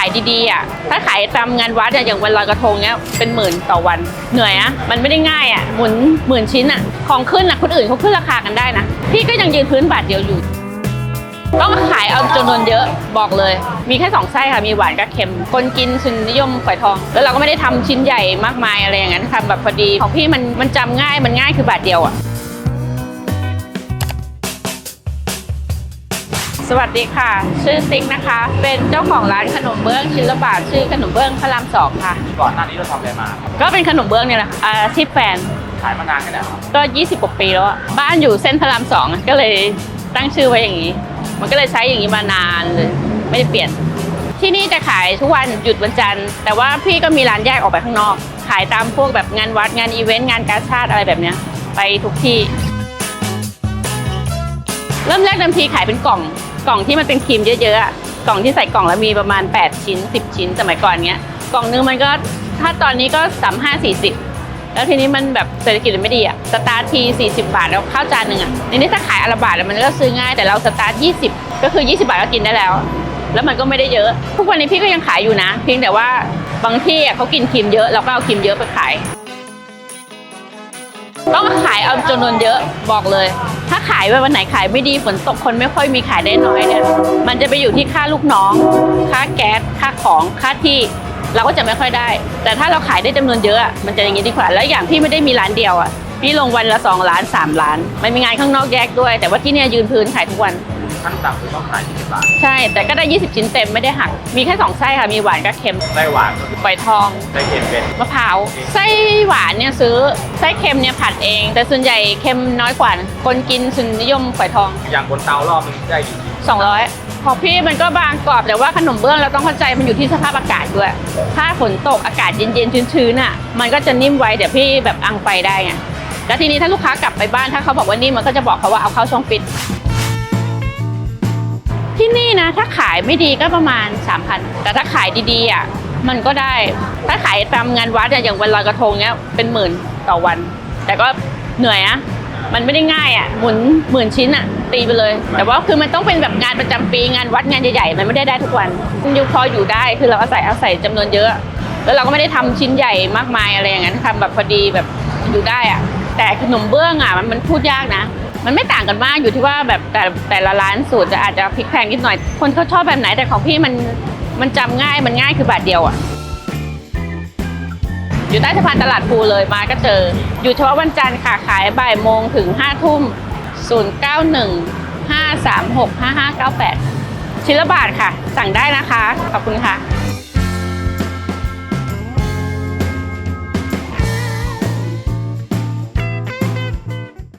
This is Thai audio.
ายดีๆอะถ้าขายตามงานวัดอะอย่างวันลอยกระทงเนี้ยเป็นหมื่นต่อวันเหนื่อยอะมันไม่ได้ง่ายอะหมุนหมื่นชิ้นอะของขึ้นอะคนอื่นเขาขึ้นราคากันได้นะพี่ก็ยังยืนพื้นบาทเดียวอยู่ ต้องขายเอาจำนวนเยอะบอกเลย มีแค่สองไส้ค่ะมีหวานกับเค็ม คนกินส่วนนิยมฝอยทอง แล้วเราก็ไม่ได้ทำชิ้นใหญ่มากมายอะไรอย่างนั้นทำแบบพอดีของพี่มันมันจำง่ายมันง่ายคือบาทเดียวอะ สวัสดีค่ะ ชื่อติ๊กนะคะ เป็นเจ้าของร้านขนมเบื้องชิ้นละบาทชื่อขนมเบื้องพระรามสองค่ะ ก่อนหน้านี้เราทำอะไรมาครับก็เป็นขนมเบื้องเนี่ยแหละค่ะอาชีพแฟนขายมานานแค่ไหนครับก็ 20กว่าปีแล้วอะบ้านอยู่เส้นพระรามสองอะก็เลยตั้งชื่อไว้อย่างนี้ มันก็เลยใช้อย่างนี้มานานเลย ไม่ได้เปลี่ยน ที่นี่จะขายทุกวันหยุดวันจันทร์ แต่ว่าพี่ก็มีร้านแยกออกไปข้างนอก ขายตามพวกแบบงานวัดงานอีเวนต์งานการชาติอะไรแบบเนี้ย ไปทุกที่ เริ่มแรกเดิมทีขายเป็นกล่อง กล่องที่มันเป็นครีมเยอะๆอะกล่องที่ใส่กล่องแล้วมีประมาณ 8 ชิ้น 10 ชิ้นสมัยก่อนเงี้ยกล่องนึงมันก็ถ้าตอนนี้ก็สามห้าสี่สิบแล้วทีนี้มันแบบเศรษฐกิจมันไม่ดีอะสตาร์ทที40บาทแล้วข้าวจานหนึ่งอะทีนี้ถ้าขายอนละบาทมันก็ซื้อง่ายแต่เราสตาร์ท20ก็คือ20บาทก็กินได้แล้ว แล้วมันก็ไม่ได้เยอะ ทุกวันนี้พี่ก็ยังขายอยู่นะ เพียงแต่ว่าบางที่อะเขากินครีมเยอะเราก็เอาครีมเยอะไปขายต้องขายเอาจำนวนเยอะบอกเลย ถ้าขายวันไหนขายไม่ดีฝนตกคนไม่ค่อยมีขายได้น้อยเนี่ยมันจะไปอยู่ที่ค่าลูกน้อง ค่าแก๊สค่าของค่าที่เราก็จะไม่ค่อยได้ แต่ถ้าเราขายได้จำนวนเยอะอะมันจะอย่างนี้ดีกว่าแล้วอย่างพี่ไม่ได้มีร้านเดียวอะพี่ลงวันละสองล้านสามล้านมันมีงานข้างนอกแยกด้วย แต่ว่าที่เนี่ยยืนพื้นขายทุกวันขั้นต่ำคือต้องขาย20บาทใช่แต่ก็ได้ 20 ชิ้นเต็มไม่ได้หักมีแค่สองไส้ค่ะมีหวานกับเค็มไส้หวานก็คือ ฝอยทองไส้เค็มเป็นมะพร้าวไส้หวานเนี่ยซื้อไส้เค็มเนี่ยผัดเอง แต่ส่วนใหญ่เค็มน้อยกว่าคนกินส่วนนิยมฝอยทองอย่างบนเตารอบนึงได้กี่ชิ้น200ของพี่มันก็บางกรอบแต่ว่าขนมเบื้องเราต้องเข้าใจมันอยู่ที่สภาพอากาศด้วย ถ้าฝนตกอากาศเย็นๆชื้นๆอะ มันก็จะนิ่มไวเดี๋ยวพี่แบบอังไฟได้ไงแล้วทีนี้ถ้าลูกค้ากลับไปบ้านถ้าเขาบอกว่านิ่มมันก็จะบอกเขาว่าเอาเข้าช่องฟิตที่นี่นะถ้าขายไม่ดีก็ประมาณ 3,000 แต่ถ้าขายดีๆอะ มันก็ได้ ถ้าขายตามงานวัดอย่างวันลอยกระทงเนี้ยเป็นหมื่นต่อวัน แต่ก็เหนื่อยอะมันไม่ได้ง่ายอะหมุนหมื่นชิ้นอะตีไปเลย แต่ว่าคือมันต้องเป็นแบบงานประจำปีงานวัดงานใหญ่ๆมันไม่ได้ได้ทุกวันยุคพออยู่ได้คือเราอาศัยอาศัยจำนวนเยอะ แล้วเราก็ไม่ได้ทำชิ้นใหญ่มากมายอะไรอย่างนั้นทำแบบพอดีแบบอยู่ได้อะแต่ขนมเบื้องอะมันมันพูดยากนะมันไม่ต่างกันมากอยู่ที่ว่าแบบแต่แต่ละร้านสูตรจะอาจจะพลิกแพงนิดหน่อย คนเขาชอบแบบไหนแต่ของพี่มัน มันจำง่ายมันง่ายคือบาทเดียวอะ อยู่ใต้สะพานตลาดภูเลยมาก็เจอ อยู่เฉพาะวันจันทร์ค่ะขายบ่ายโมงถึง5ทุ่ม091 536 5598 ชิ้นละบาทค่ะ สั่งได้นะคะ ขอบคุณค่ะ